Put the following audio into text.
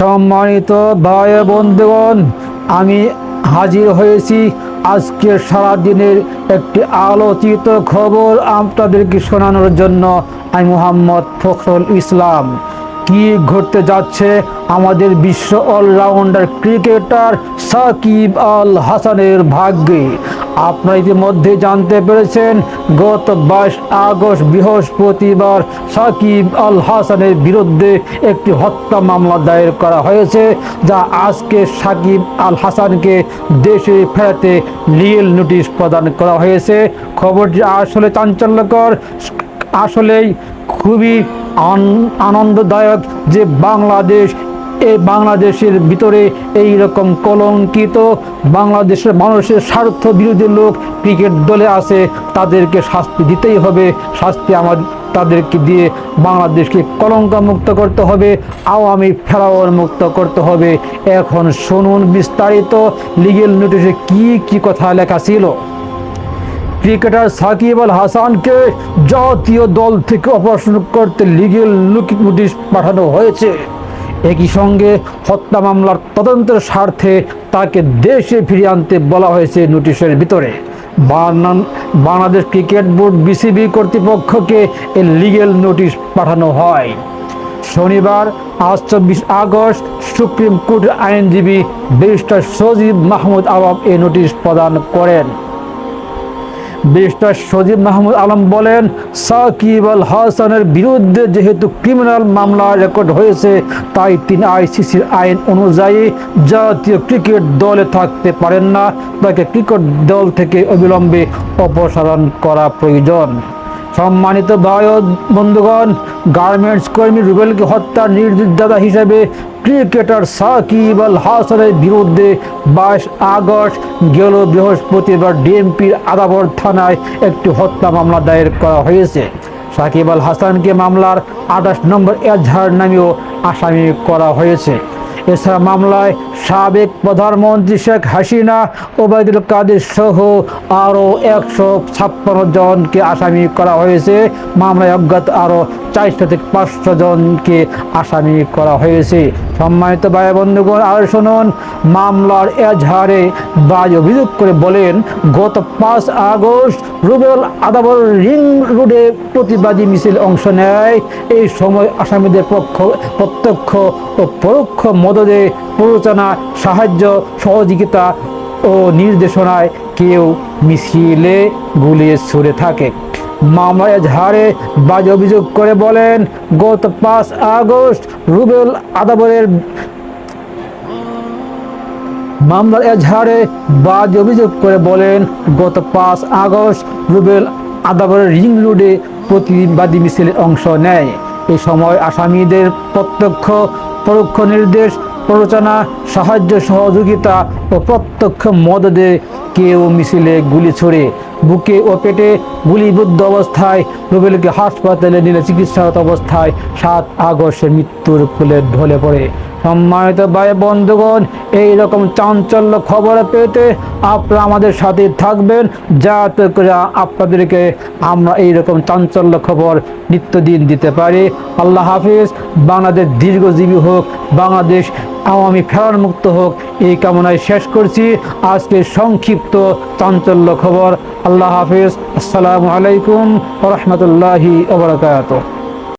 সম্মানিত ভাই বন্ধুগণ, আমি হাজির হয়েছি আজকের সারাদিনের একটি আলোচিত খবর আপনাদেরকে শোনানোর জন্য। আমি মোহাম্মদ ফখরুল ইসলাম। কি ঘটতে যাচ্ছে আমাদের বিশ্ব অলরাউন্ডার ক্রিকেটার সাকিব আল হাসানের ভাগ্যে? আপনারা ইতিমধ্যে জানতে পেরেছেন, গত বাইশ আগস্ট বৃহস্পতিবার সাকিব আল হাসানের বিরুদ্ধে একটি হত্যা মামলা দায়ের করা হয়েছে, যা আজকে সাকিব আল হাসানকে দেশে ফেরাতে লিয়েল নোটিশ প্রদান করা হয়েছে। খবরটি আসলে চাঞ্চল্যকর, আসলেই খুবই আন- আনন্দদায়ক যে বাংলাদেশ এই বাংলাদেশের ভিতরে এই রকম কলঙ্কিত বাংলাদেশের মানুষের স্বার্থ বিরোধী লোক ক্রিকেট দলে আছে, তাদেরকে শাস্তি দিতেই হবে। শাস্তি আমার, তাদেরকে দিয়ে বাংলাদেশকে কলঙ্ক মুক্ত করতে হবে, আওয়ামী ফেরাওয়ার মুক্ত করতে হবে। এখন শুনুন বিস্তারিত লিগেল নোটিশে কি কি কথা লেখা ছিল। ক্রিকেটার সাকিব আল হাসানকে জাতীয় দল থেকে অপারেশন করতে লিগেল নোটিশ পাঠানো হয়েছে। একই সঙ্গে হত্যা মামলার তদন্তের স্বার্থে তাকে দেশে ফিরিয়ে আনতে বলা হয়েছে নোটিশের ভিতরে। বাংলাদেশ ক্রিকেট বোর্ড বিসিবি কর্তৃপক্ষকে এই লিগেল নোটিশ পাঠানো হয়। শনিবার, আজ চব্বিশ আগস্ট, সুপ্রিম কোর্টের আইনজীবী ব্যারিস্টার সজিব মাহমুদ আলম এই নোটিশ প্রদান করেন। ব্যারিস্টার সজীব মাহমুদ আলম বলেন সাকিব আল হাসানের বিরুদ্ধে যেহেতু ক্রিমিনাল মামলা রেকর্ড হয়েছে, তাই তিনি আইসিসির আইন অনুযায়ী জাতীয় ক্রিকেট দলে থাকতে পারেন না। তাকে ক্রিকেট দল থেকে অবিলম্বে অপসারণ করা প্রয়োজন। সম্মানিত ভাই ও বন্ধুগণ গার্মেন্টস কর্মী রুবেলকে হত্যার নির্দেশদাতা হিসেবে ক্রিকেটার সাকিব আল হাসানের বিরুদ্ধে বাইশ আগস্ট গেল বৃহস্পতিবার ডিএমপির আদাবর থানায় একটি হত্যা মামলা দায়ের করা হয়েছে। সাকিব আল হাসানকে মামলার আঠাশ নম্বর এজাহার নামেও আসামি করা হয়েছে। এছাড়া মামলায় সাবেক প্রধানমন্ত্রী শেখ হাসিনা, ওবায়দুল কাদের সহ আরও একশো ছাপ্পান্ন জনকে আসামি করা হয়েছে। মামলায় অজ্ঞাত আরও চারশো থেকে পাঁচশো জনকে আসামি করা হয়েছে। সম্মানিত ভাই বন্ধুগণ, আর শুনুন, মামলার এজাহারে বাজ অভিযোগ করে বলেন, গত পাঁচ আগস্ট রুবেল আদাবর রিং রোডে প্রতিবাদী মিছিল অংশ নেয়। এই সময় আসামিদের পক্ষ প্রত্যক্ষ ও পরোক্ষ মদদে প্ররোচনা সাহায্য, সহযোগিতা ও নির্দেশনায় কেউ মিছিলে গুলিয়ে ছুড়ে থাকে। মামলায় ঝাড়ে বাজ অভিযোগ করে বলেন, গত পাঁচ আগস্ট রুবেল আদাবরের মামলার এজাহারে বাজ অভিযোগ করে বলেন, গত পাঁচ আগস্ট রুবেল আদাবরের রিং রোডে প্রতিবাদী মিছিলে অংশ নেয়। এই সময় আসামিদের প্রত্যক্ষ পরোক্ষ নির্দেশ প্ররোচনা সাহায্য সহযোগিতা ও প্রত্যক্ষ মদদে কেউ মিছিলে গুলি ছড়ে। বুকে ও পেটে গুলিবদ্ধ অবস্থায় রুবেলকে হাসপাতালে নিলে চিকিৎসারত অবস্থায় সাত আগস্টে মৃত্যুর কোলে ঢলে পড়ে। সম্মানিত ভাই বন্ধুগণ, এই রকম চাঞ্চল্য খবর পেতে আপনারা আমাদের সাথে থাকবেন। যাতে করে আপনাদেরকে আমরা এই রকম চাঞ্চল্য খবর নিত্যদিন দিতে পারি। আল্লাহ হাফিজ, বাংলাদেশ দীর্ঘজীবী হোক, বাংলাদেশ আওয়ামী ফেরার মুক্ত হোক। এই কামনায় শেষ করছি। আজকে সংক্ষিপ্ত চাঞ্চল্য খবর। আল্লাহ হাফিজ। আসসালামু আলাইকুম রহমতুল্লাহি